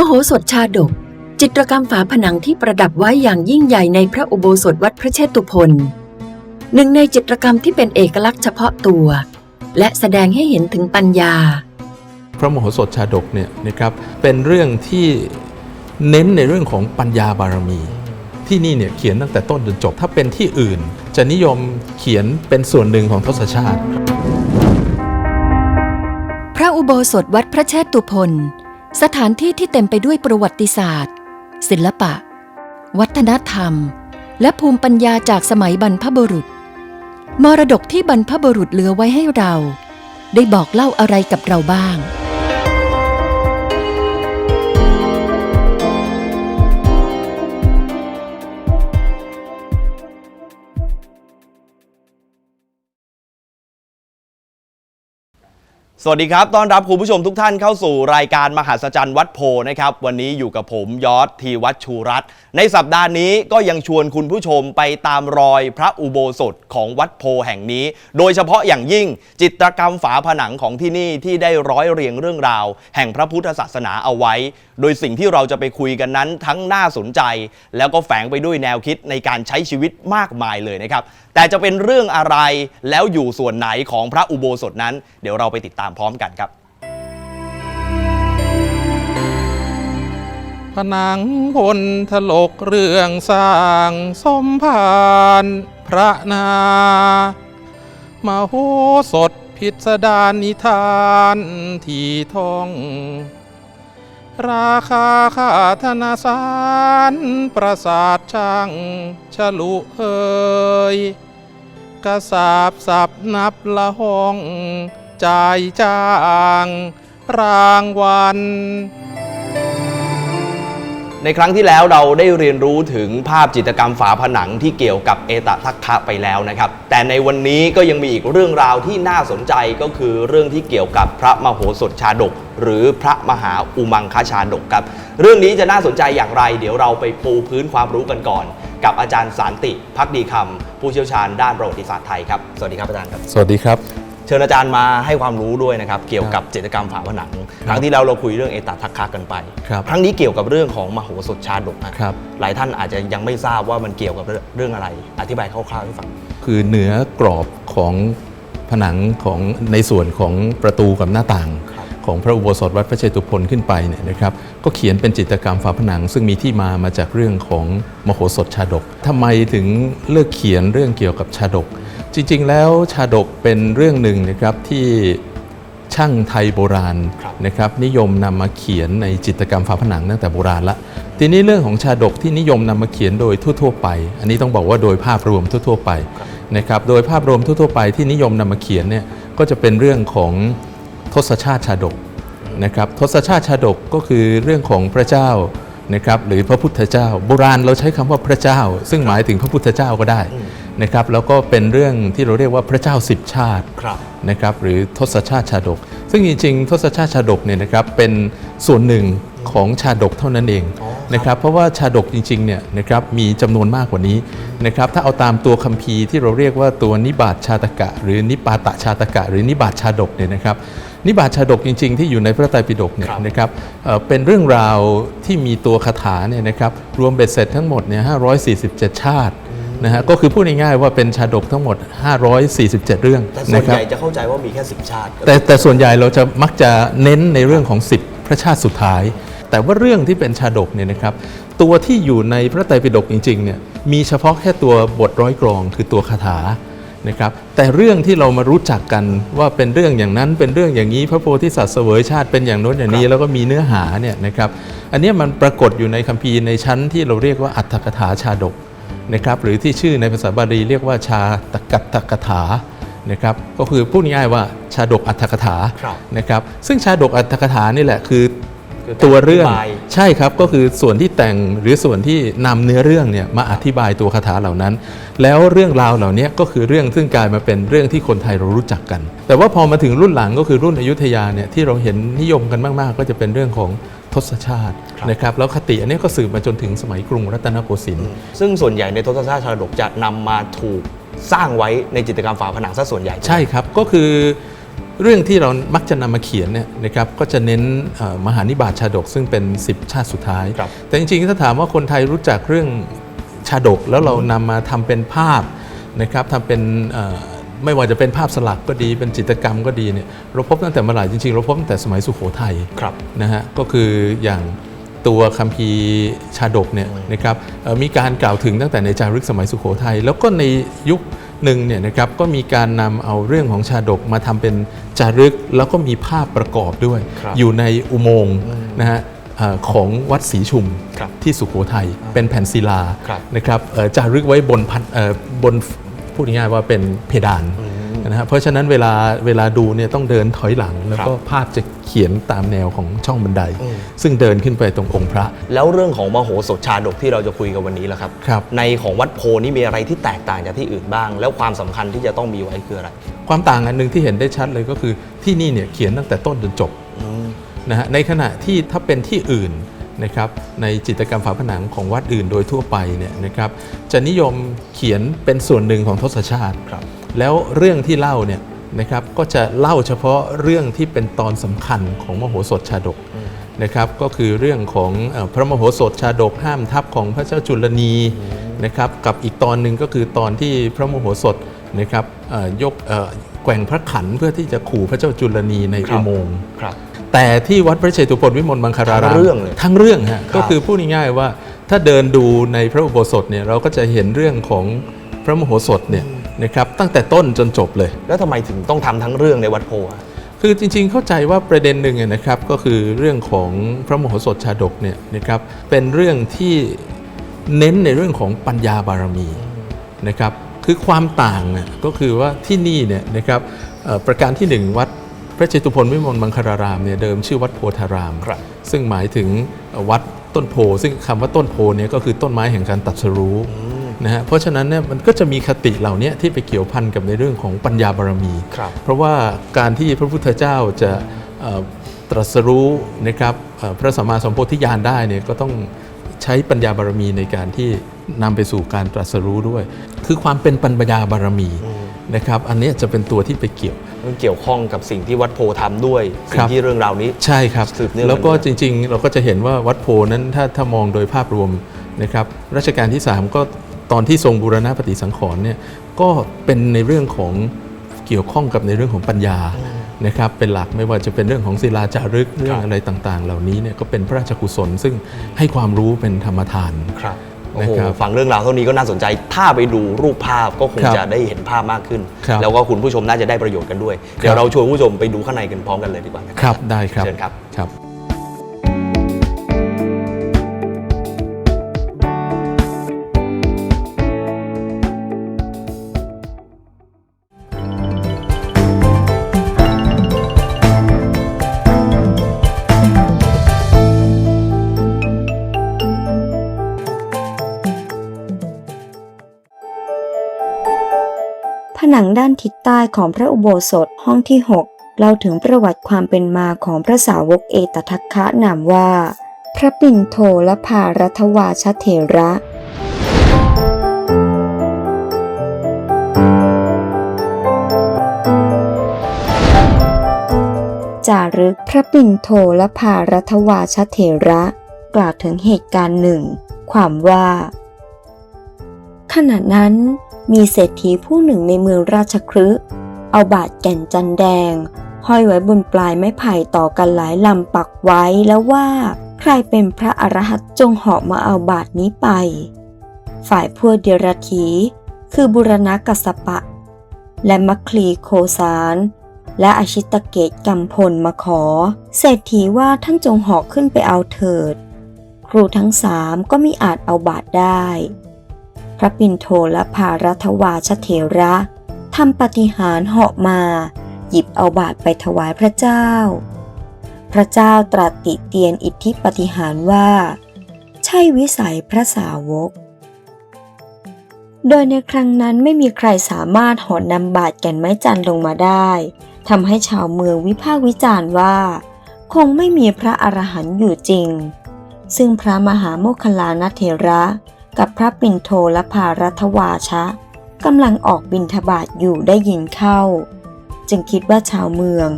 มโหสถชาดก จิตรกรรมฝาผนังที่ประดับไว้อย่างยิ่งใหญ่ในพระอุโบสถวัดพระเชตุพนหนึ่งในจิตรกรรมที่เป็นเอกลักษณ์เฉพาะตัว และแสดงให้เห็นถึงปัญญา พระมโหสถชาดกเนี่ยนะครับเป็นเรื่องที่เน้นในเรื่องของปัญญาบารมีที่นี่เนี่ยเขียนตั้งแต่ต้นจนจบถ้าเป็นที่อื่น จะนิยมเขียนเป็นส่วนหนึ่งของทศชาติ พระอุโบสถวัดพระเชตุพน สถานที่ที่เต็มไปด้วยประวัติศาสตร์ ศิลปะ วัฒนธรรม และภูมิปัญญาจากสมัยบรรพบุรุษ มรดกที่บรรพบุรุษเหลือไว้ให้เรา ได้บอกเล่าอะไรกับเราบ้าง สวัสดีครับ ต้อนรับคุณผู้ชมทุกท่านเข้าสู่รายการมหาสจรรย์วัดโพนะครับ วันนี้อยู่กับผมยอดทีวัดชูรัตน์ในสัปดาห์นี้ก็ยังชวนคุณผู้ชมไปตามรอยพระอุโบสถของวัดโพแห่งนี้ โดยเฉพาะอย่างยิ่งจิตรกรรมฝาผนังของที่นี่ที่ได้ร้อยเรียงเรื่องราว แห่งพระพุทธศาสนาเอาไว้ โดยสิ่งที่เราจะไปคุยกันนั้นทั้งน่าสนใจ แล้วก็แฝงไปด้วยแนวคิดในการใช้ชีวิตมากมายเลยนะครับ แต่จะเป็นเรื่องอะไรแล้วอยู่ส่วนไหนของพระอุโบสถนั้น เดี๋ยวเราไปติดตามพร้อมกันครับ ผนังพลถลกเรื่องสร้างสมภารพระนามาโหสถพิสดารนิทานที่ท่อง ราคาค่าธนาสาร ประสาทช่าง ฉลุเอ่ย กระสาบสับนับละห้องใจจ้างรางวัลในครั้งที่แล้วเราได้เรียนรู้ถึงภาพจิตรกรรมฝาผนังที่เกี่ยวกับเอตทัคคะไปแล้วนะครับ แต่ในวันนี้ก็ยังมีอีกเรื่องราวที่น่าสนใจก็คือเรื่องที่เกี่ยวกับพระมโหสถชาดก หรือพระมหาอุมังคชาดกครับ เรื่องนี้จะน่าสนใจอย่างไร เดี๋ยวเราไปปูพื้นความรู้กันก่อน กับอาจารย์สารติพักดีคำผู้เชี่ยวชาญด้านประวัติศาสตร์ไทยครับสวัสดีครับอาจารย์ครับ สวัสดีครับ เชิญอาจารย์มาให้ความรู้ด้วยนะครับเกี่ยวกับจิตรกรรมฝาผนังครั้งที่แล้วเราคุยเรื่องเอตทัคคะกันไปครับครั้งนี้เกี่ยวกับเรื่องของมโหสถชาดกนะครับหลายท่านอาจจะยังไม่ทราบว่ามันเกี่ยวกับเรื่องอะไร อธิบายคร่าวๆให้ฟังคือเหนือกรอบของผนังของในส่วนของประตูกับหน้าต่างครับ ของพระอุโบสถวัดพระเชตุพนขึ้นไปเนี่ยนะครับก็เขียนเป็นจิตรกรรมฝาผนัง ซึ่งมีที่มามาจากเรื่องของมโหสถชาดกทำไมถึงเลือกเขียนเรื่องเกี่ยวกับชาดก จริงๆ แล้วชาดกเป็นเรื่องหนึ่งนะครับที่ช่างไทยโบราณนะครับนิยมนำมาเขียนในจิตรกรรมฝาผนังตั้งแต่โบราณละทีนี้เรื่องของชาดกที่นิยมนำมาเขียนโดยทั่วๆไป อันนี้ต้องบอกว่าโดยภาพรวมทั่ว ๆ ไปนะครับโดยภาพรวมทั่วๆไปที่นิยมนำมาเขียนเนี่ยก็จะเป็นเรื่องของ ทศชาติชาดกนะครับทศชาติชาดกก็คือเรื่องของพระเจ้านะครับหรือพระพุทธเจ้า โบราณเราใช้คำว่าพระเจ้า ซึ่งหมายถึงพระพุทธเจ้าก็ได้นะครับแล้วก็เป็นเรื่องที่เราเรียกว่าพระเจ้าสิบชาติครับนะครับหรือทศชาติชาดก ซึ่งจริงๆ ทศชาติชาดกเนี่ยนะครับเป็นส่วนหนึ่งของชาดกเท่านั้นเองอ๋อครับนะครับเพราะว่าชาดกจริงๆเนี่ยนะครับมีจำนวนมากกว่านี้นะครับถ้าเอาตามตัวคัมภีร์ที่เราเรียกว่าตัวนิบาตชาตกะ หรือนิปาตชาตกะ หรือนิบาตชาดกเนี่ยนะครับ นิบาตชาดกจริง ๆ ที่อยู่ในพระไตรปิฎกเนี่ยครับนะครับเอ่อเป็นเรื่องราวที่มีตัวคาถาเนี่ยนะครับรวมเบ็ดเสร็จทั้งหมดเนี่ย547 ชาตินะฮะก็คือพูดง่ายๆว่าเป็นชาดกทั้งหมด 547 เรื่องแต่ส่วนนะคใหรับญ่จะเข้าใจว่ามีแค่สิบชาติ แต่แต่ส่วนใหญ่เราจะมักจะเน้นในเรื่องของ 10 พระชาติสุดท้าย แต่ว่าเรื่องที่เป็นชาดกเนี่ยนะครับตัวที่อยู่ในพระไตรปิฎกจริงๆเนี่ยมีเฉพาะแค่ตัวบทร้อยกรองคือตัวคาถา นะครับแต่เรื่องที่เรามารู้จักกันว่าเป็นเรื่องอย่างนั้นเป็นเรื่องอย่างนี้พระโพธิสัตว์เสวยชาติเป็นอย่างโน้นอย่างนี้ครับแล้วก็มีเนื้อหาเนี่ยนะครับอันเนี้ยมันปรากฏอยู่ในคัมภีร์ในชั้นที่เราเรียกว่าอัตถกถาชาดกนะครับหรือที่ชื่อในภาษาบาลีเรียกว่าชาตกัตถกถานะครับก็คือพูดง่ายๆว่าชาดกอัตถกถาครับนะครับซึ่งชาดกอัตถกถานี่แหละคือคือการ ตัวเรื่องอธิบายใช่ครับก็คือส่วนที่แต่งหรือส่วนที่นำเนื้อเรื่องเนี่ยมาอธิบายตัวคาถาเหล่านั้น แล้วเรื่องราวเหล่านี้ก็คือเรื่องซึ่งกลายมาเป็นเรื่องที่คนไทยเรารู้จักกัน แต่ว่าพอมาถึงรุ่นหลังก็คือรุ่นอยุธยาเนี่ยที่เราเห็นนิยมกันมาก ๆ ก็จะเป็นเรื่องของทศชาตินะครับแล้วคติอันนี้ก็สืบมาจนถึงสมัยกรุงรัตนโกสินทร์ซึ่งส่วนใหญ่ในทศชาติชาดกจะนำมาถูกสร้างไว้ในจิตรกรรมฝาผนังซะส่วนใหญ่ ใช่ครับก็คือ เรื่องที่เรามักจะนำมาเขียนเนี่ยนะครับก็จะเน้นเอ่อมหานิบาตชาดกซึ่งเป็น 10 ชาติสุดท้ายครับแต่จริงๆถ้าถามว่าคนไทยรู้จักเรื่องชาดกแล้วเรานำมาทำเป็นภาพนะครับทำเป็นเอ่อไม่ว่าจะเป็นภาพสลักก็ดีเป็นจิตรกรรมก็ดีเนี่ยเราพบตั้งแต่เมื่อไหร่จริงๆ เราพบตั้งแต่สมัยสุโขทัยครับนะฮะก็คืออย่างตัวคัมภีร์ชาดกเนี่ยนะครับเอ่อมีการกล่าวถึงตั้งแต่ในจารึกสมัยสุโขทัยแล้วก็ในยุค หนึ่งเนี่ยนะครับก็มีการนำเอาเรื่องของชาดกมาทำเป็นจารึก แล้วก็มีภาพประกอบด้วย ครับอยู่ในอุโมงค์นะฮะเอ่อของวัดศรีชุมครับที่สุโขทัยเป็นแผ่นศิลาครับ นะครับเอ่อจารึกไว้บนพัดเอ่อบนพูดง่ายๆว่าเป็นเพดาน นะฮะเพราะฉะนั้นเวลาเวลาดูเนี่ยต้องเดินถอยหลัง แล้วก็ภาพจะเขียนตามแนวของช่องบันไดอืมซึ่งเดินขึ้นไปตรงองค์พระ แล้วเรื่องของมโหสถชาดกที่เราจะคุยกันวันนี้ล่ะครับครับ ในของวัดโพนี่มีอะไรที่แตกต่างจากที่อื่นบ้าง แล้วความสำคัญที่จะต้องมีไว้คืออะไร ความต่างอันหนึ่งที่เห็นได้ชัดเลยก็คือที่นี่เนี่ยเขียนตั้งแต่ต้นจนจบนะฮะในขณะที่ถ้าเป็นที่อื่นนะครับในจิตรกรรมฝาผนังของวัดอื่นโดยทั่วไปเนี่ยนะครับจะนิยมเขียนเป็นส่วนหนึ่งของทศชาติครับ แล้วเรื่องที่เล่าเนี่ยนะครับก็จะเล่าเฉพาะเรื่องที่เป็นตอนสำคัญของมโหสถชาดกนะครับก็คือเรื่องของเอ่อพระมโหสถชาดกห้ามทัพของพระเจ้าจุลนีนะครับกับอีกตอนหนึ่งก็คือตอนที่พระมโหสถนะครับเอ่อยกเอ่อแกว่งพระขันเพื่อที่จะขู่พระเจ้าจุลนีในครับอุโมงค์ครับแต่ที่วัดพระเชตุพนวิมลมังคารารามทั้งเรื่องเลยทั้งเรื่องฮะครับก็คือพูดง่ายๆว่าถ้าเดินดูในพระอุโบสถเนี่ยเราก็จะเห็นเรื่องของพระมโหสถเนี่ย นะครับตั้งแต่ต้นจนจบเลย แล้วทำไมถึงต้องทำทั้งเรื่องในวัดโพอะคือจริงๆเข้าใจว่าประเด็นหนึ่งเนี่ยนะครับก็คือเรื่องของพระมโหสถชาดกเนี่ยนะครับเป็นเรื่องที่เน้นในเรื่องของปัญญาบารมีนะครับคือความต่างน่ะก็คือว่าที่นี่เนี่ยนะครับเอ่อประการที่หนึ่งวัดพระเจตุพนวิมลมังคารารามเนี่ยเดิมชื่อวัดโพธาราม ครับ ซึ่งหมายถึงวัดต้นโพ ซึ่งคำว่าต้นโพเนี่ยก็คือต้นไม้แห่งการตรัดสรู้ นะฮะเพราะฉะนั้นเนี่ยมันก็จะมีคติเหล่านี้ที่ไปเกี่ยวพันกับในเรื่องของปัญญาบารมีครับเพราะว่าการที่พระพุทธเจ้าจะเอ่อตรัสรู้นะครับเอ่อพระสัมมาสัมโพธิญาณได้เนี่ยก็ต้องใช้ปัญญาบารมีในการที่นำไปสู่การตรัสรู้ด้วย คือความเป็นปัญญาบารมีนะครับอันเนี้ยจะเป็นตัวที่ไปเกี่ยวมันเกี่ยวข้องกับสิ่งที่วัดโพทำด้วยคสิ่รังบที่เรื่องราวนี้ใช่ครับสืบเนื่องแล้วก็มาด้วยจริง ๆ เราก็จะเห็นว่าวัดโพนั้นถ้าถ้ามองโดยภาพรวมนะครับรัชกาลที่ 3 ก็ ตอนที่ทรงบูรณะปฏิสังขรณ์เนี่ยก็เป็นในเรื่องของเกี่ยวข้องกับในเรื่องของปัญญานะครับเป็นหลักไม่ว่าจะเป็นเรื่องของศิลาจารึกเรื่องอะไรต่างๆ เหล่านี้เนี่ยก็เป็นพระราชกุศล ซึ่งให้ความรู้เป็นธรรมทานครับโอ้นะโหครับฟังเรื่องราวเท่านี้ก็น่าสนใจ ถ้าไปดูรูปภาพก็คงครับจะได้เห็นภาพมากขึ้นครับแล้วก็คุณผู้ชมน่าจะได้ประโยชน์กันด้วย เดี๋ยวเราชวนคุณผู้ชมไปดูข้างในกันพร้อมกันเลยดีกว่านะครับ ได้ครับเชิญครับ ด้านทิศใต้ของพระอุโบสถห้องที่ 6 เล่าถึงประวัติความเป็นมาของพระสาวกเอตทัคคะนามว่า พระปิ่นโทและภารัตวาชเถระจารึกพระปิ่นโทและภารัตวาชเถระ กล่าวถึงเหตุการณ์หนึ่ง ความว่า ขณะนั้น มีเศรษฐีผู้หนึ่งในเมืองราชคฤห์เอาบาดแก่นจันแดง ห้อยไว้บนปลายไม้ไผ่ต่อกันหลายลำปักไว้แล้วว่า ใครเป็นพระอรหันต์จงเหาะมาเอาบาทนี้ไป ฝ่ายพวกเดรัจฉีคือบุรณกัสปะ และมัคคีโคสารและอชิตเกตกำพลมาขอ เศรษฐีว่าท่านจงเหาะขึ้นไปเอาเถิด ครูทั้งสามก็มิอาจเอาบาทได้ พระปินโทและภารัตวาชเถระทำปฏิหารเหาะมา หยิบเอาบาทไปถวายพระเจ้า พระเจ้าตรัสติเตียนอิทธิปฏิหารว่า ใช่วิสัยพระสาวก โดยในครั้งนั้นไม่มีใครสามารถหอนนำบาทแก่นไม้จันทร์ลงมาได้ทำให้ชาวเมืองวิพากษ์วิจารณ์ว่า คงไม่มีพระอรหันต์อยู่จริง ซึ่งพระมหาโมคคลลานเถระ กับพระปิ่นโทและภารัตวาชะกำลังออกบินทบาทอยู่ได้ยินเข้า จึงคิดว่าชาวเมือง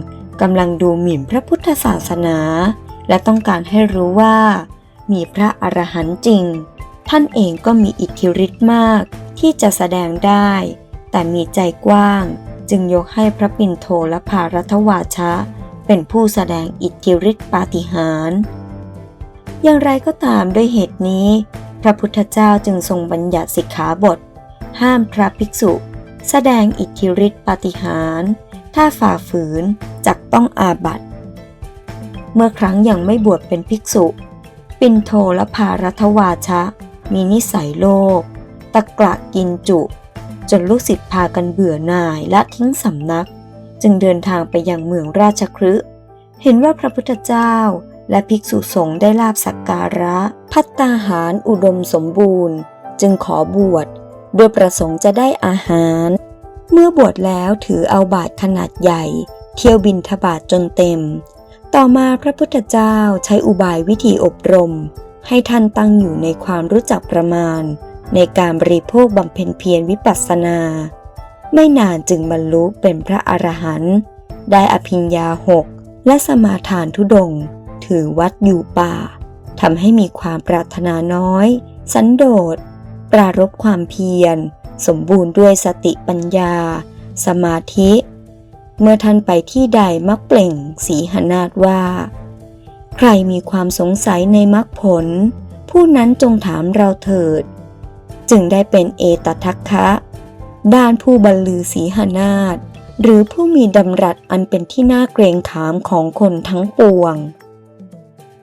กำลังดูหมิ่นพระพุทธศาสนา และต้องการให้รู้ว่า มีพระอรหันต์จริง ท่านเองก็มีอิทธิฤทธิ์มากที่จะแสดงได้ แต่มีใจกว้าง จึงยกให้พระปิ่นโทและภารัตวาชะ เป็นผู้แสดงอิทธิฤทธิปาฏิหาริย์อย่างไรก็ตามด้วยเหตุนี้ พระพุทธเจ้าจึงทรงบัญญัติสิกขาบท ห้ามพระภิกษุ แสดงอิทธิฤทธิปาฏิหาริย์ถ้าฝ่าฝืนจักต้องอาบัติ เมื่อครั้งยังไม่บวชเป็นภิกษุ ปินโทและภารัตวาชะ มีนิสัยโลภตะกระกินจุ จนลูกศิษย์พากันเบื่อหน่ายและทิ้งสำนัก จึงเดินทางไปยังเมืองราชคฤห์เห็นว่าพระพุทธเจ้า และภิกษุสงฆ์ได้ลาบสักการะ พัตตาหารอุดมสมบูรณ์ จึงขอบวช โดยประสงค์จะได้อาหาร เมื่อบวชแล้วถือเอาบาทขนาดใหญ่ เที่ยวบินทบาทจนเต็ม ต่อมาพระพุทธเจ้าใช้อุบายวิธีอบรม ให้ท่านตั้งอยู่ในความรู้จักประมาณ ในการบริโภคบำเพ็ญเพียรวิปัสสนา ไม่นานจึงบรรลุเป็นพระอรหันต์ได้อภิญญาหกและสมาทานทุดง ถือวัดอยู่ป่าทำให้มีความปรารถนาน้อย สันโดษ ปรารบความเพียร สมบูรณ์ด้วยสติปัญญา สมาธิ เมื่อท่านไปที่ใดมักเปล่งสีหนาฏว่า ใครมีความสงสัยในมรรคผล ผู้นั้นจงถามเราเถิด จึงได้เป็นเอตทัคคะด้านผู้บรรลือสีหนาฏหรือผู้มีดำรัสอันเป็นที่น่าเกรงขามของคนทั้งปวง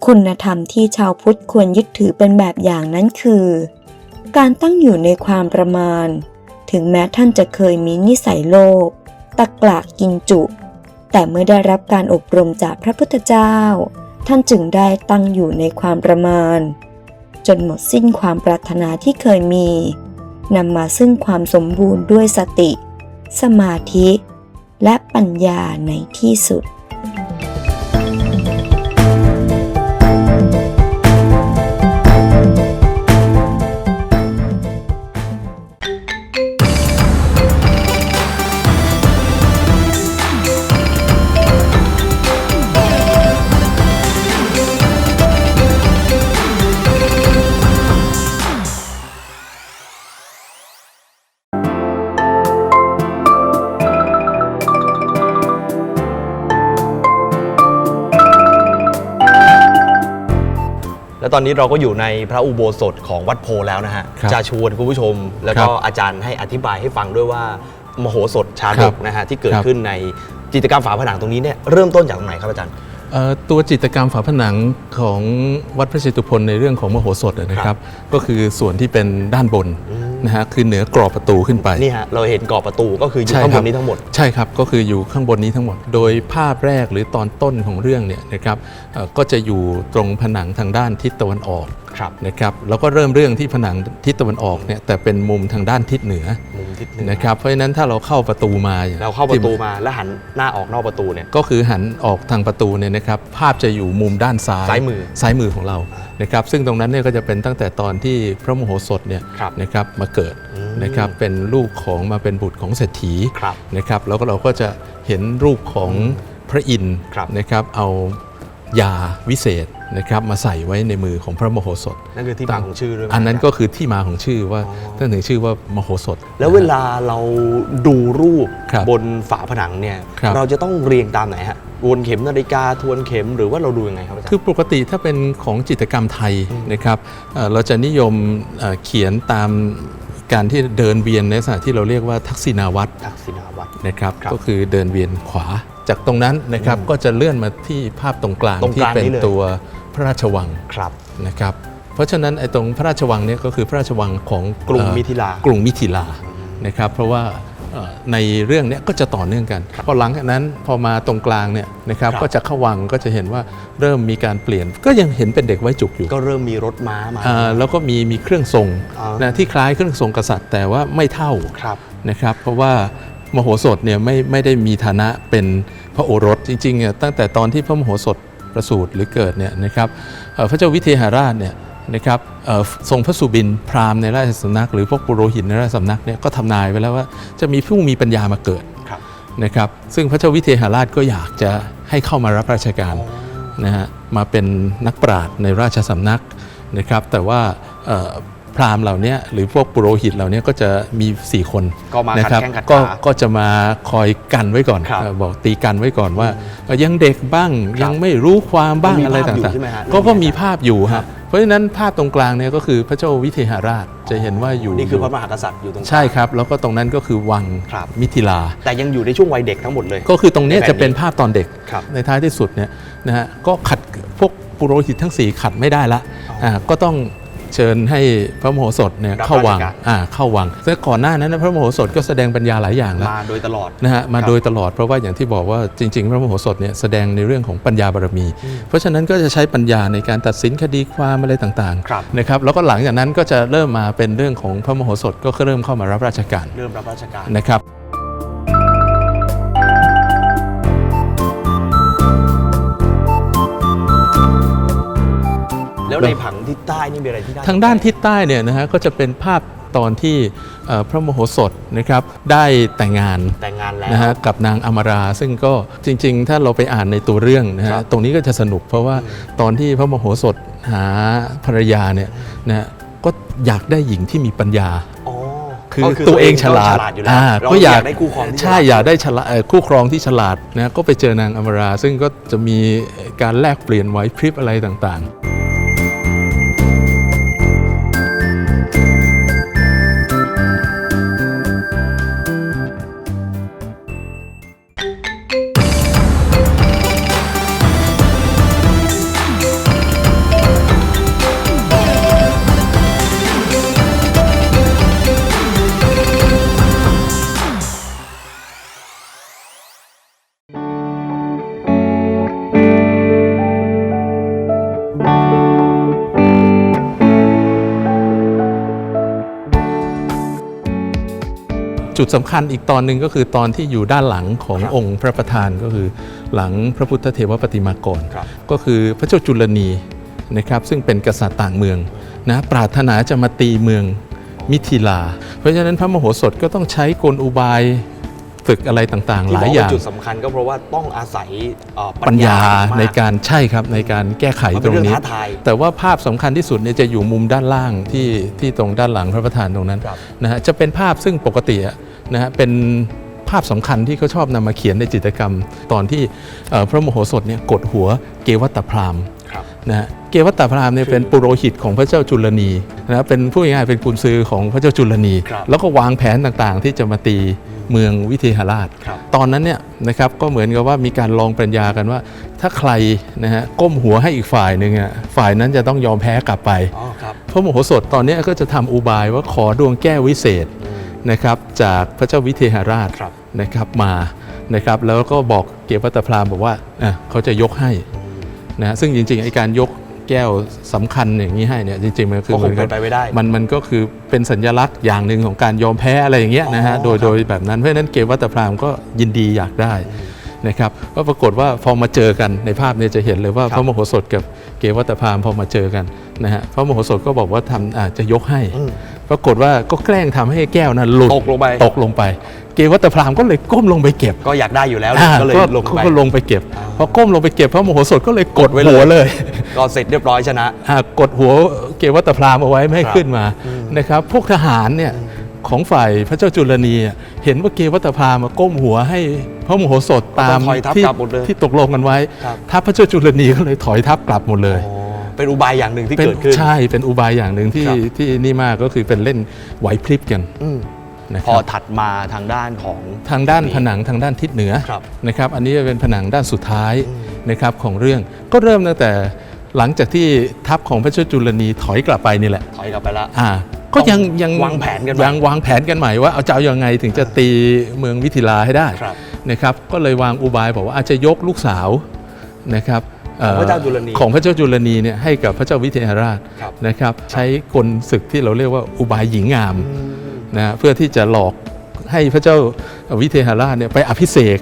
คุณธรรมที่ชาวพุทธควรยึดถือเป็นแบบอย่างนั้นคือ การตั้งอยู่ในความประมาณ ถึงแม้ท่านจะเคยมีนิสัยโลภตะกลากกินจุ แต่เมื่อได้รับการอบรมจากพระพุทธเจ้า ท่านจึงได้ตั้งอยู่ในความประมาณ จนหมดสิ้นความปรารถนาที่เคยมีนำมาซึ่งความสมบูรณ์ด้วยสติ สมาธิ และปัญญาในที่สุด และตอนนี้เราก็อยู่ในพระอุโบสถของวัดโพแล้วนะฮะครับจะชวนคุณผู้ชม แล้วครัก็บอาจารย์ให้อธิบายให้ฟังด้วยว่ามโหสถชาดครักบนะฮะที่เกิดครับ ขึ้นในจิตรกรรมฝาผนังตรงนี้เนี่ยเริ่มต้นจากตรงไหนครับอาจารย์ เอ่อตัวจิตรกรรมฝาผนังของวัดพระเชตุพนในเรื่องของมโหสถนะคครัรับ บ ก็คือส่วนที่เป็นด้านบน อืม นะฮะคือเหนือกรอบประตูขึ้นไป นี่ฮะเราเห็นกรอบประตูก็คืออยู่ใช่ข้างคบรับนนี้ทั้งหมด ใช่ครับก็คืออยู่ข้างบนนี้ทั้งหมด โดยภาพแรกหรือตอนต้นของเรื่องเนี่ยนะครับเอ่อก็จะอยู่ตรงผนังทางด้านทิศตะวันออกครับนะครับแล้วก็เริ่มเรื่องที่ผนังทิศตะวันออกเนี่ยแต่เป็นมุมทางด้านทิศเหนือมุมทิศเหนือนะครับเพราะฉะนั้นถ้าเราเข้าประตูมาเราเข้าประตูมาแล้วหันหน้าออกนอกประตูเนี่ย ก็คือหันออกทางประตูเนี่ยนะครับภาพจะอยู่มุมด้านซ้ายซ้ายมือ ซ้ายมือของเรา นะครับซึ่งตรงนั้นเนี่ยก็จะเป็นตั้งแต่ตอนที่พระโมโหสถเนี่ยครับนะครับมาเกิดอืมนะครับเป็นลูกของมาเป็นบุตรของเศรษฐีครับนะครับแล้วก็เราก็จะเห็นรูปของพระอินทร์ครับนะครับเอา ยาวิเศษนะครับมาใส่ไว้ในมือของพระโมโหสถนั่นคือที่มาของชื่อด้วยไหมอันนั้นก็คือที่มาของชื่อว่าอ๋อท่านถึงชื่อว่ามโหสถ แล้วเวลาเราดูรูปครับบนฝาผนังเนี่ยครับเราจะต้องเรียงตามไหนฮะวนเข็มนาฬิกาทวนเข็มหรือว่าเราดูยังไงครับอาจารย์คือปกติถ้าเป็นของจิตรกรรมไทยอืมนะครับเอ่อเราจะนิยมเอ่อเขียนตามการที่เดินเวียนในลักษณะที่เราเรียกว่าทักษิณาวัตรทักษิณาวัตรนะครับครับก็คือเดินเวียนขวา จากตรงนั้นนะครับอืมก็จะเลื่อนมาที่ภาพตรงกลางตรงกที่ลางเป็นนี้เลยตัวพระราชวังครับนะครับ เพราะฉะนั้นไอ้ตรงพระราชวังเนี่ยก็คือพระราชวังของกรุงเอ่อมิถิลากรุงมิถิลานะครับเพราะว่าเอ่อในเรื่องเนี้ยก็จะต่อเนื่องกัน พอหลังจากนั้นพอมาตรงกลางเนี่ยนะครับครับก็จะเข้าวังก็จะเห็นว่าเริ่มมีการเปลี่ยน ก็ยังเห็นเป็นเด็กไว้จุกอยู่ ก็เริ่มมีรถม้ามาอ่าแล้วก็มีมีเครื่องทรงอ่านนะที่คล้ายเครื่องทรงกษัตริย์ แต่ว่าไม่เท่าครับนะครับเพราะว่า มโหสถเนี่ยไม่ไม่ได้มีฐานะเป็นพระโอรสจริงๆเนี่ยตั้งแต่ตอนที่พระมโหสถประสูติหรือเกิดเนี่ยนะครับเอ่อพระเจ้าวิเทหราชเนี่ยนะครับเอ่อทรงพระสุบินพราหมณ์ในราชสำนัก หรือพวกปุโรหิตในราชสำนักเนี่ยก็ทำนายไว้แล้วว่าจะมีผู้มีปัญญามาเกิดครับนะครับซึ่งพระเจ้าวิเทหราชก็อยากจะให้เข้ามารับราชการนะฮะมาเป็นนักปราชญ์ในราชสำนักนะครับแต่ว่าเอ่อ พราหมณ์เหล่านี้หรือพวกปุโรหิตเหล่านี้ก็จะมี 4 คนก็มานะขัดครับแข้งขัดก็ขาก็จะมาคอยกันไว้ก่อนครับเอ่อบอกตีกันไว้ก่อนว่าเอ่อยังเด็กบ้างครับยังไม่รู้ความบ้างก็มีอะไรภาพอยู่ต่างใช่ไหมฮะๆก็ก็มีภาพอยู่ครัฮะบเพราะฉะนั้นภาพตรงกลางเนี่ยก็คือพระเจ้าวิเทหราชจะเห็นว่าอยู่นี่คือพระมหากษัตริย์อยู่ตรงกลางใช่ครับ แล้วก็ตรงนั้นก็คือวังครับมิถิลา แต่ยังอยู่ในช่วงวัยเด็กทั้งหมดเลย ก็คือตรงเนี้ยในแผ่นจะเป็นภาพตอนเด็กครับในท้ายที่สุดเนี่ยนะฮะก็ขัดพวกปุโรหิตทั้ง 4 ขัดไม่ได้ละอ๋ออ่่าก็ต้อง เชิญให้พระมโหสถเนี่ยรับเข้าวังราชการอ่าเข้าวังแต่ก่อนหน้านั้นนะพระมโหสถก็แสดงปัญญาหลายอย่างแล้วมาโดยตลอดนะฮะมาครับโดยตลอดเพราะว่าอย่างที่บอกว่าจริง ๆ พระมโหสถเนี่ยแสดงในเรื่องของปัญญาบารมี เพราะฉะนั้นก็จะใช้ปัญญาในการตัดสินคดีความอะไรต่างครับๆนะครับแล้วก็หลังจากนั้นก็จะเริ่มมาเป็นเรื่องของพระมโหสถก็เริ่มเข้ามารับราชการเริ่มรับราชการนะครับ แล้วในผังทิศใต้นี่มีอะไรที่ได้ทางด้านทิศใต้เนี่ยนะฮะก็จะเป็นภาพตอนที่เอ่อพระมโหสถนะครับได้แต่งงานแต่งงานแล้วนะฮะกับนางอมรา ซึ่งก็จริง ๆ ถ้าเราไปอ่านในตัวเรื่องนะครัฮะบตรงนี้ก็จะสนุกเพราะว่าตอนที่พระมโหสถหาภรรยาเนี่ยนะฮะก็อยากได้หญิงที่มีปัญญาอ๋อคือก็ตัวเองฉลาดก็อยู่แล้วอ่าเราก็อยากได้คู่ครองที่ใช่ฉลดอยากได้ฉลาดเอ่อคู่ครองที่ฉลาดนะก็ไปเจอนางอมรา ซึ่งก็จะมีการแลกเปลี่ยนไหวพริบอะไรต่างๆ ดสำคัญอีกตอนหนึ่งก็คือตอนที่อยู่ด้านหลังของครับองค์พระประธานก็คือหลังพระพุทธเทวปฏิมากรครับก็คือพระเจ้าจุลนีนะครับซึ่งเป็นกษัตริย์ต่างเมืองนะปรารถนาจะมาตีเมืองมิถิลา เพราะฉะนั้นพระมโหสถก็ต้องใช้กลอุบายฝึกอะไรต่างๆหที่ลาบยอกอว่าย่างจุดสำคัญก็เพราะว่าต้องอาศัยเอ่อปัญญาๆมในการใช่ครับในการแก้ไขมันตเป็นรงเรื่องนี้ท้าทายแต่ว่าภาพสำคัญที่สุดเนี่ยจะอยู่มุมด้านล่างที่ที่ตรงด้านหลังพระประธานตรงนั้นครับนะฮะจะเป็นภาพซึ่งปกติอะ นะฮะเป็นภาพสำคัญที่เขาชอบนำมาเขียนในจิตรกรรม ตอนที่เอ่อพระมโหสถเนี่ยกดหัวเกวัตตพราหมณ์ครับนะฮะเกวัตตพราหมณ์เนี่ยเป็นปุโรหิตของพระเจ้าจุลนีนะเป็นผู้ง่ายๆเป็นกุนซือของพระเจ้าจุลนีครับแล้วก็วางแผนต่างๆ ที่จะมาตีเมืองวิเทหราชครับตอนนั้นเนี่ยนะครับก็เหมือนกับว่ามีการลองปรัญญากันว่า ถ้าใครนะฮะก้มหัวให้อีกฝ่ายหนึ่งอะฝ่ายนั้นจะต้องยอมแพ้กลับไปอ๋อครับพระโมโหสถตอนเนี้ยก็จะทำอุบายว่าขอดวงแก้ววิเศษอืม นะครับจากพระเจ้าวิเทหราชครับนะครับมานะครับแล้วก็บอกเกวัตตพราหมณ์บอกว่าอะเขาจะยกให้นะซึ่งจริงๆไอการยกแก้วสำคัญอย่างนี้ให้เนี่ยจริงๆมันคือก็คงหมือเป็นไปไม่ได้มันมันก็คือเป็นสัญลักษณ์อย่างหนึ่งของการยอมแพ้อะไรอย่างเงี้ยนะฮะอ๋อโดยครับโดยแบบนั้นเพราะฉะนั้นเกวัตพราหมณ์ก็ยินดีอยากได้ นะครับก็ปรากฏว่าพอมาเจอกันในภาพเนี่ยจะเห็นเลยว่าครับพระมโหสถกับเกวัตพราหมณ์พอมาเจอกันนะฮะพระมโหสถก็บอกว่าทำอาจจะยกให้อืมปรากฏว่าก็แกล้งทำให้แก้วนั้นหลุดตกลงไปตกลงไป เกวัตพราหมณ์ก็เลยก้มลงไปเก็บ ก็อยากได้อยู่แล้วอ่าก็เลยลงไปก็ลงไปเก็บอ่าพอก้มลงไปเก็บพระมโหสถก็เลยกดไว้เลยหัวเลย ก็เสร็จเรียบร้อยชนะอ่ากดหัวเกวัตพราหมณ์เอาไว้ไม่ให้ครับขึ้นมานะครับพวกทหารเนี่ย ของฝ่ายพระเจ้าจุลนีอะเห็นว่าเกวัตพราหมณ์มาก้มหัวให้พระมโหสถตามก็ต้องถอยทัพที่กลับหมดเลยที่ตกลงกันไว้ครับทัพพระเจ้าจุลนีก็เลยถอยทัพกลับหมดเลยอ๋อเป็นอุบายอย่างหนึ่งที่เป็นเกิดขึ้นใช่เป็นอุบายอย่างหนึ่งที่ครับที่นี่มากก็คือเป็นเล่นไหวพริบกันอืมนะพคอรับถัดมาทางด้านของทางด้านผนังทางด้านทิศเหนือครับนะครับ อันนี้จะเป็นผนังด้านสุดท้ายอืมนะครับของเรื่องก็เริ่มตั้งแต่ หลังจากที่ทัพของพระเจ้าจุลนีถอยกลับไปนี่แหละ ถอยกลับไปละ อ่า ก็ยังยังวางแผนกันใหม่ยังวางแผนกันใหม่ว่าเอาจะเอายังไงถึงจะตีเมืองวิทิลาให้ได้ครับนะครับ ก็เลยวางอุบายบอกว่าอาจจะยกลูกสาวนะครับเอ่อของพระเจ้าจุลนีของพระเจ้าจุลนีเนี่ยให้กับพระเจ้าวิเทหราชครับนะครับ ใช้กลศึกที่เราเรียกว่าอุบายหญิงงามอืมนะเพื่อที่จะหลอกให้พระเจ้าวิเทหราชเนี่ยไปอภิเษก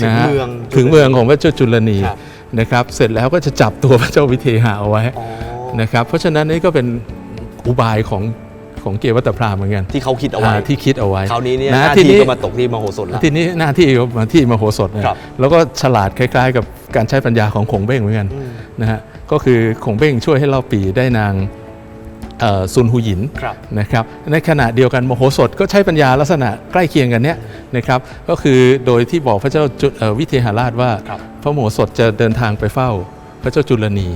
ถึงนะฮะเมืองถึงเมืองของพระเจ้าจุลนีครับ นะครับเสร็จแล้วก็จะจับตัวพระเจ้าวิเทหะเอาไว้อ๋อนะครับเพราะฉะนั้นนี่ก็เป็นอุบายของของเกวัตพราหมณ์เหมือนกันที่เขาคิดเอาไว้อ่าที่คิดเอาไว้คราวนี้เนี่ยะหน้าทีที่ก็มาตกที่มโหสถแล้วทีนี้หน้าที่ก็มาที่มโหสถนะครับแล้วก็ฉลาดคล้าย ๆ กับการใช้ปัญญาของขงเบ้งเหมือนกันอืมนะฮะก็คือขงเบ้งช่วยให้เราปีได้นางเอ่อ ซุนหูหยินครับนะครับในขณะเดียวกันมโหสถก็ใช้ปัญญาลักษณะใกล้เคียงกันเนี้ยนะครับก็คือโดยที่บอกพระเจ้าจุเอ่อวิเทหราชว่าครับพระมโหสถจะเดินทางไปเฝ้าพระเจ้าจุลนี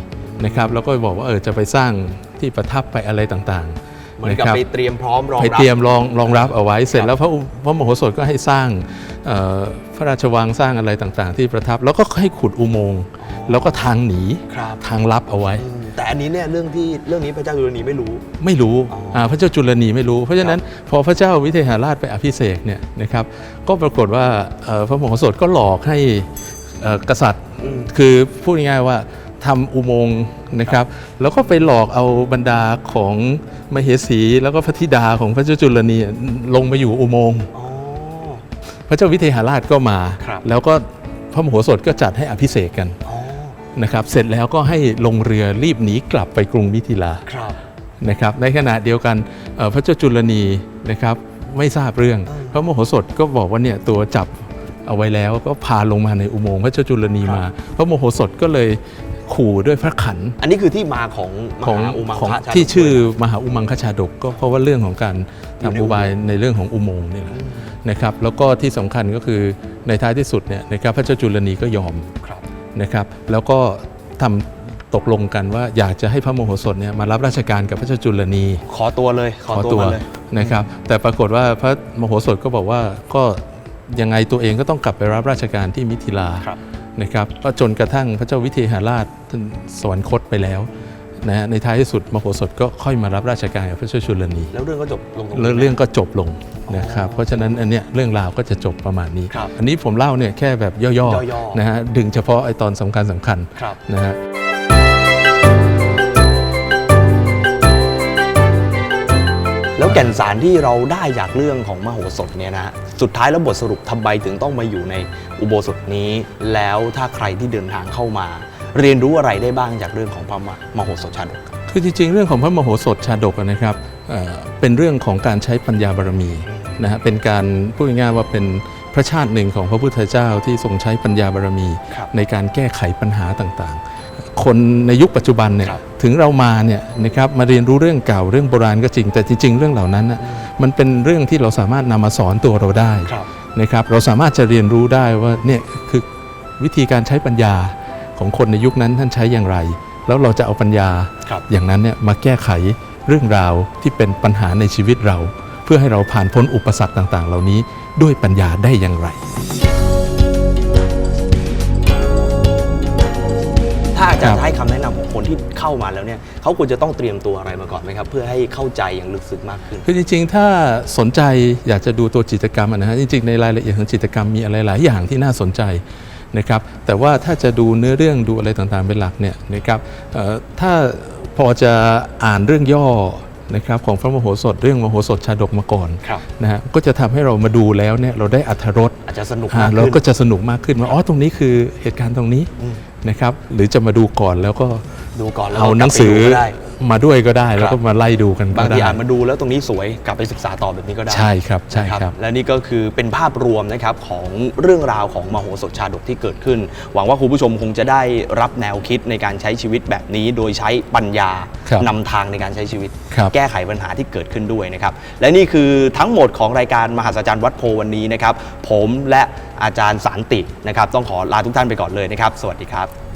นะครับแล้วก็บอกว่าเออจะไปสร้างที่ประทับไปอะไรต่างๆเหมือนกับะครับไปเตรียมพร้อมรองไปรับเตรียมรองรองรับเอาไว้เสร็จครับแล้วพระองค์พระมโหสถก็ให้สร้างเอ่อพระราชวังสร้างอะไรต่างๆ ที่ประทับแล้วก็ให้ขุดอุโมงค์แล้วก็ทางหนีครับทางลับเอาไว้อืม แต่อันนี้เนี่ยเรื่องที่เรื่องนี้พระเจ้าจุลนีไม่รู้ ไม่รู้อ๋ออ่าพระเจ้าจุลนีไม่รู้ เพราะฉะนั้นพอพระเจ้าวิเทหราชไปอภิเษกเนี่ยนะครับก็ปรากฏว่าเอ่อพระมโหสถก็หลอกให้เอ่อกษัตริย์อืมคือพูดง่ายๆว่าทำอุโมงค์นะครับ แล้วก็ไปหลอกเอาบรรดาของมเหสีแล้วก็พระธิดาของพระเจ้าจุลนีลงมาอยู่อุโมงค์อ๋อพระเจ้าวิเทหราชก็มาครับแล้วก็พระมโหสถก็จัดให้อภิเษกกัน อ๋อ นะครับเสร็จแล้วก็ให้ลงเรือรีบหนีกลับไปกรุงมิถิลาครับนะครับในขณะเดียวกันเอ่อพระเจ้าจุลนีนะครับไม่ทราบเรื่องอืมพระมโหสถก็บอกว่าเนี่ยตัวจับเอาไว้แล้วก็พาลงมาในอุโมงค์พระเจ้าจุลนีครับมา พระโมโหสถก็เลยขู่ด้วยพระขัน อันนี้คือที่มาของมของหาอุมังของคะชาดกที่ชื่อมหาอุมังคชาดกก็เพราะว่าเรื่องของการอยู่ในทำอุบายในเรื่องของอุโมงค์นี่แหละอืมนะครับแล้วก็ที่สำคัญก็คือในท้ายที่สุดเนี่ยนะครับพระเจ้าจุลนีก็ยอมครับ นะครับแล้วก็ทำตกลงกันว่าอยากจะให้พระโมโหสถเนี่ยมารับราชการกับพระเจ้าจุลนีขอตัวเลยขอตัวมาเลยนะครับแต่ปรากฏว่าพระโมโหสถก็บอกว่าก็ยังไงตัวเองก็ต้องกลับไปรับราชการที่มิถิลาครับนะครับก็จนกระทั่งพระเจ้าวิเทหราชท่านสวรรคตไปแล้ว นะฮะในท้ายที่สุดมโหสถก็ค่อยมารับราชการกับพระเจ้าจุลนีแล้วเรื่องก็จบลงตรงแล้วนี้เรื่องก็จบลงนะครับ เพราะฉะนั้นอันเนี้ยเรื่องราวก็จะจบประมาณนี้ ครับอันนี้ผมเล่าเนี่ยแค่แบบย่อย่อๆๆ นะฮะดึงเฉพาะไอ้ตอนสำคัญสำคัญครับ นะฮะแล้วแก่นสารที่เราได้จากเรื่องของมโหสถเนี่ยนะฮะสุดท้ายแล้วบทสรุปทำไมถึงต้องมาอยู่ในอุโบสถนี้ แล้วถ้าใครที่เดินทางเข้ามา เรียนรู้อะไรได้บ้างจากเรื่องของพระมโหสถชาดกคือจริงๆ เรื่องของพระมโหสถชาดกอะนะครับเอ่อเป็นเรื่องของการใช้ปัญญาบารมีนะฮะเป็นการพูดง่ายๆว่าเป็นพระชาติหนึ่งของพระพุทธเจ้าที่ทรงใช้ปัญญาบารมีครับในการแก้ไขปัญหาต่างๆ คนในยุคปัจจุบันเนี่ยครับถึงเรามาเนี่ยนะครับมาเรียนรู้เรื่องเก่าเรื่องโบราณก็จริง แต่จริง ๆ เรื่องเหล่านั้นน่ะมันเป็นเรื่องที่เราสามารถนำมาสอนตัวเราได้ครับนะครับ เราสามารถจะเรียนรู้ได้ว่าเนี่ยคือวิธีการใช้ปัญญา ของคนในยุคนั้นท่านใช้อย่างไร แล้วเราจะเอาปัญญาครับอย่างนั้นเนี่ยมาแก้ไขเรื่องราวที่เป็นปัญหาในชีวิตเรา เพื่อให้เราผ่านพ้นอุปสรรคต่าง ๆ เหล่านี้ด้วยปัญญาได้อย่างไร ถ้าอาจารครัย์บให้คำแนะนำของคนที่เข้ามาแล้วเนี่ยเขาควรจะต้องเตรียมตัวอะไรมาก่อนไหมครับ เพื่อให้เข้าใจอย่างลึกซึ้งมากขึ้น คือจริง ๆ ถ้าสนใจอยากจะดูตัวจิตรกรรมอะนะฮะจริงๆในรายละเอียดของจิตรกรรมมีอะไรหลายอย่างที่น่าสนใจ นะครับแต่ว่าถ้าจะดูเนื้อเรื่องดูอะไรต่างๆเป็นหลักเนี่ยนะครับเอ่อถ้าพอจะอ่านเรื่องย่อนะครับของพระมโหสถเรื่องมโหสถชาดกมาก่อนครับนะฮะก็จะทำให้เรามาดูแล้วเนี่ยเราได้อัธรสอาจจะสนุกอ่ามากเราขึ้นก็จะสนุกมากขึ้นว่าอ๋อตรงนี้คือเหตุการณ์ตรงนี้อืมนะครับหรือจะมาดูก่อนแล้วก็ ดูก่อนแล้วเอาก็กหลันับงไปสือดูก็ได้มาด้วยก็ได้แล้วครัก็บมาไล่ดูกันบาก็งได้ทีอ่านมาดูแล้วตรงนี้สวยกลับไปศึกษาต่อแบบนี้ก็ได้ใช่ครับใช่ครับ และนี่ก็คือเป็นภาพรวมนะครับของเรื่องราวของมโหสถชาดกที่เกิดขึ้น หวังว่าคุณผู้ชมคงจะได้รับแนวคิดในการใช้ชีวิตแบบนี้ โดยใช้ปัญญาครับนำทางในการใช้ชีวิตครับแก้ไขปัญหาที่เกิดขึ้นด้วยนะครับ และนี่คือทั้งหมดของรายการมหัศจรรย์วัดโพวันนี้นะครับ ผมและอาจารย์สารตินะครับ ต้องขอลาทุกท่านไปก่อนเลยนะครับ สวัสดีครับ